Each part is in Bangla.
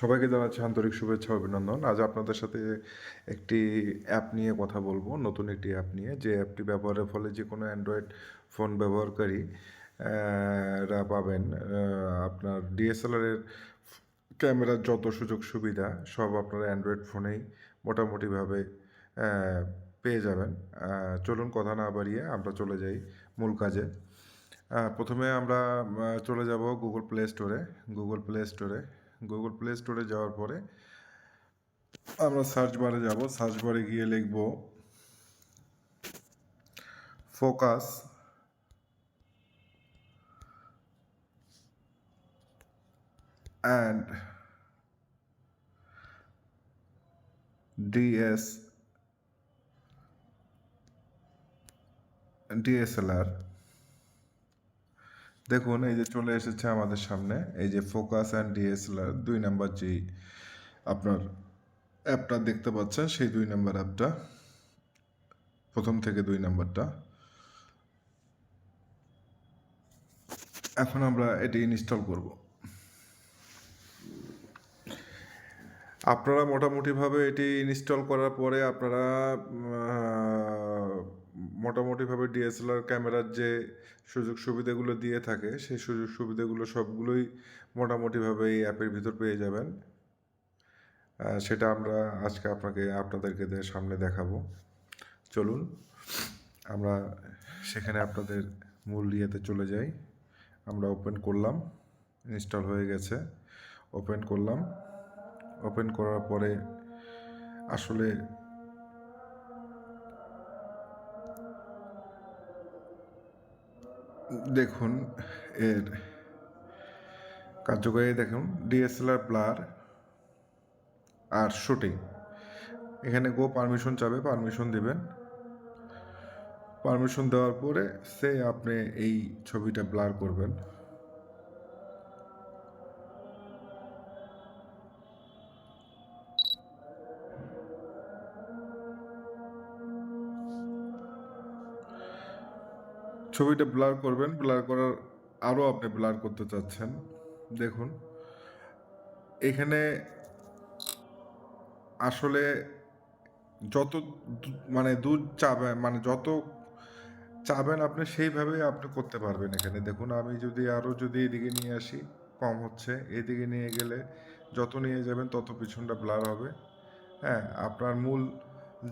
সবাইকে জানাচ্ছি আন্তরিক শুভেচ্ছা অভিনন্দন। আজ আপনাদের সাথে একটি অ্যাপ নিয়ে কথা বলব, নতুন একটি অ্যাপ নিয়ে। যে অ্যাপটি ব্যবহারের ফলে যে কোনো অ্যান্ড্রয়েড ফোন ব্যবহারকারী রা পাবেন আপনার ডিএসএলআরের ক্যামেরার যত সুযোগ সুবিধা, সব আপনার অ্যান্ড্রয়েড ফোনেই মোটামুটিভাবে পেয়ে যাবেন। চলুন কথা না বাড়িয়ে আমরা চলে যাই মূল কাজে। প্রথমে আমরা চলে যাব গুগল প্লে স্টোরে গুগল প্লে স্টোরে গুগল প্লে স্টোরে যাওয়ার পরে আমরা সার্চ বারে যাব। সার্চ বারে গিয়ে লিখব ফোকাস অ্যান্ড ডিএস ডিএসএলআর দেখুন, এই যে চলে এসেছে আমাদের সামনে। এই যে ফোকাস অ্যান্ড ডিএসএলআর, দুই নাম্বার যেই আপনার অ্যাপটা দেখতে পাচ্ছেন, সেই দুই নাম্বার অ্যাপটা, প্রথম থেকে দুই নাম্বারটা। এখন আমরা এটি ইনস্টল করব। আপনারা মোটামুটিভাবে এটি ইনস্টল করার পরে আপনারা মোটামুটিভাবে ডিএসএলআর ক্যামেরার যে সুযোগ সুবিধাগুলো দিয়ে থাকে, সেই সুযোগ সুবিধাগুলো সবগুলোই মোটামুটিভাবে এই অ্যাপের ভিতর পেয়ে যাবেন। সেটা আমরা আজকে আপনাকে, আপনাদেরকে সামনে দেখাবো। চলুন, আমরা সেখানে আপনাদের মূল ইয়েতে চলে যাই। আমরা ওপেন করলাম ইনস্টল হয়ে গেছে। ওপেন করলাম। ওপেন করার পরে আসলে দেখুন, এর কার্যকরী দেখুন, ডিএসএলআর ব্লার আর শুটিং। এখানে গো পারমিশন চাবে, পারমিশন দেবেন। পারমিশন দেওয়ার পরে সে আপনি এই ছবিটা ব্লার করবেন। ছবিটা ব্লার করবেন ব্লার করার আরও আপনি ব্লার করতে চাচ্ছেন। দেখুন, এখানে আসলে যত মানে দূর চাবেন মানে যত চাবেন আপনি সেইভাবেই আপনি করতে পারবেন এখানে। দেখুন, আমি যদি আরও যদি এদিকে নিয়ে আসি, কম হচ্ছে, এদিকে নিয়ে গেলে যত নিয়ে যাবেন তত পিছনটা ব্লার হবে। হ্যাঁ আপনার মূল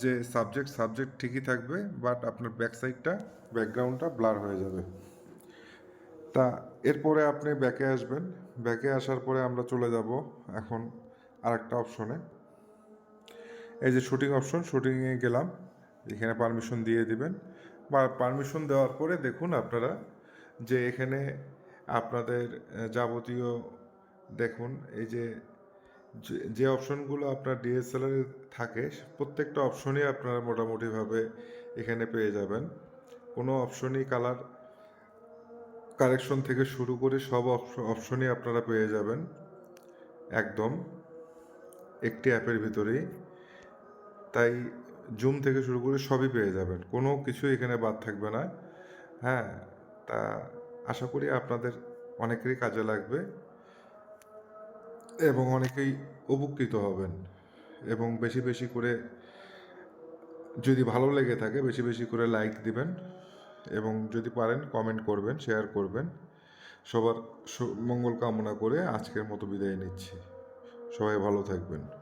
যে সাবজেক্ট সাবজেক্ট ঠিকই থাকবে বাট আপনার ব্যাক সাইডটা ব্যাকগ্রাউন্ডটা ব্লার হয়ে যাবে। তা এরপরে আপনি ব্যাকে আসবেন। ব্যাকে আসার পরে আমরা চলে যাব এখন আরেকটা অপশনে এই যে শুটিং অপশন শুটিংয়ে গেলাম। এখানে পারমিশন দিয়ে দিবেন। বা পারমিশন দেওয়ার পরে দেখুন আপনারা যে এখানে আপনাদের যাবতীয় দেখুন, এই যে যে- অপশনগুলো আপনার ডিএসএলআর থাকে প্রত্যেকটা অপশনই আপনারা মোটামুটিভাবে এখানে পেয়ে যাবেন। কোনো অপশনই কালার কারেকশন থেকে শুরু করে সব অপশনই আপনারা পেয়ে যাবেন। একদম একটি অ্যাপের ভিতরেই। তাই জুম থেকে শুরু করে সবই পেয়ে যাবেন, কোনো কিছু এখানে বাদ থাকবে না। হ্যাঁ তা আশা করি আপনাদের অনেকেরই কাজে লাগবে। এবং অনেকেই উপকৃত হবেন এবং বেশি বেশি করে যদি ভালো লেগে থাকে, বেশি বেশি করে লাইক দিবেন এবং যদি পারেন কমেন্ট করবেন শেয়ার করবেন। সবার মঙ্গল কামনা করে আজকের মতো বিদায় নিচ্ছি। সবাই ভালো থাকবেন।